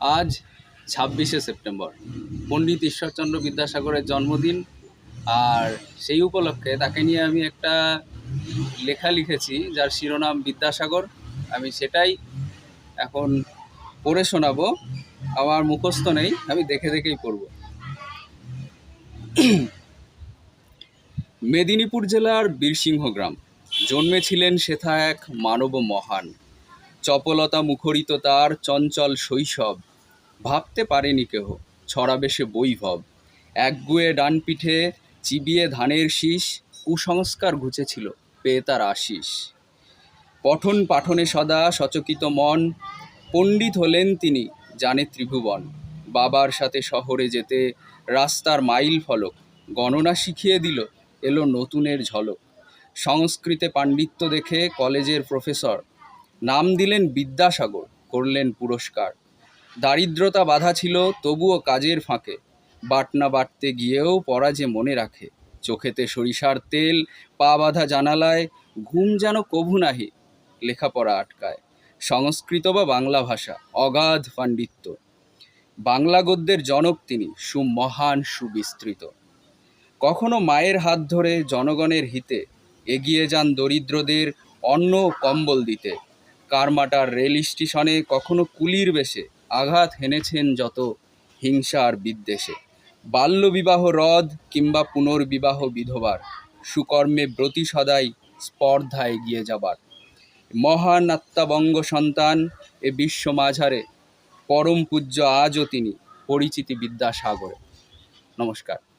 আজ ছাব্বিশে সেপ্টেম্বর। পণ্ডিত ঈশ্বরচন্দ্র বিদ্যাসাগরের জন্মদিন। আর সেই উপলক্ষে তাকে নিয়ে আমি একটা লেখা লিখেছি, যার শিরোনাম বিদ্যাসাগর। আমি সেটাই এখন পড়ে শোনাবো। আমার মুখস্থ নেই, আমি দেখে দেখেই পড়ব। মেদিনীপুর জেলার বীরসিংহ গ্রাম। জন্মেছিলেন সেথা এক মানব মহান। চপলতা মুখরিত তার চঞ্চল শৈশব। ভাবতে পারেনি কেহ। ছড়াবে সে বৈভব। একগুয়ে ডান পিঠে চিবিয়ে ধানের শীষ, কুসংস্কার ঘুচেছিল পেয়ে তার আশিস পঠন পাঠনে সদা সচকিত মন, পণ্ডিত হলেন তিনি জানে ত্রিভুবন। বাবার সাথে শহরে যেতে রাস্তার মাইল ফলক, গণনা শিখিয়ে দিল এলো নতুনের ঝলক। সংস্কৃতে পাণ্ডিত্য দেখে কলেজের প্রফেসর নাম দিলেন বিদ্যাসাগর, করলেন পুরস্কার। দারিদ্রতা বাধা ছিল, তবুও কাজের ফাঁকে। বাটনা বাটতে গিয়েও পড়া যে মনে রাখে। চোখেতে সরিষার তেল, পা বাঁধা জানালায়, ঘুম যেন কভু নাহি, লেখাপড়া আটকায়। সংস্কৃত বা বাংলা ভাষা, অগাধ পাণ্ডিত্য। বাংলা গদ্যের জনক তিনি, সুমহান সুবিস্তৃত। কখনো মায়ের হাত ধরে জনগণের হিতে এগিয়ে যান দরিদ্রদের অন্ন কম্বল দিতে। কারমাটার রেল স্টেশনে কখনো কুলির বেশে আঘাত হেনেছেন যত হিংসা আর বিদ্বেষে। বাল্যবিবাহ রদ কিংবা পুনর্বিবাহ বিধবার, সুকর্মে ব্রতী সদাই স্পর্ধায় গিয়ে যাবার। মহান আত্মাবঙ্গ সন্তান এ বিশ্ব মাঝারে, পরম পূজ্য আজও তিনি পরিচিতি বিদ্যাসাগরে। নমস্কার।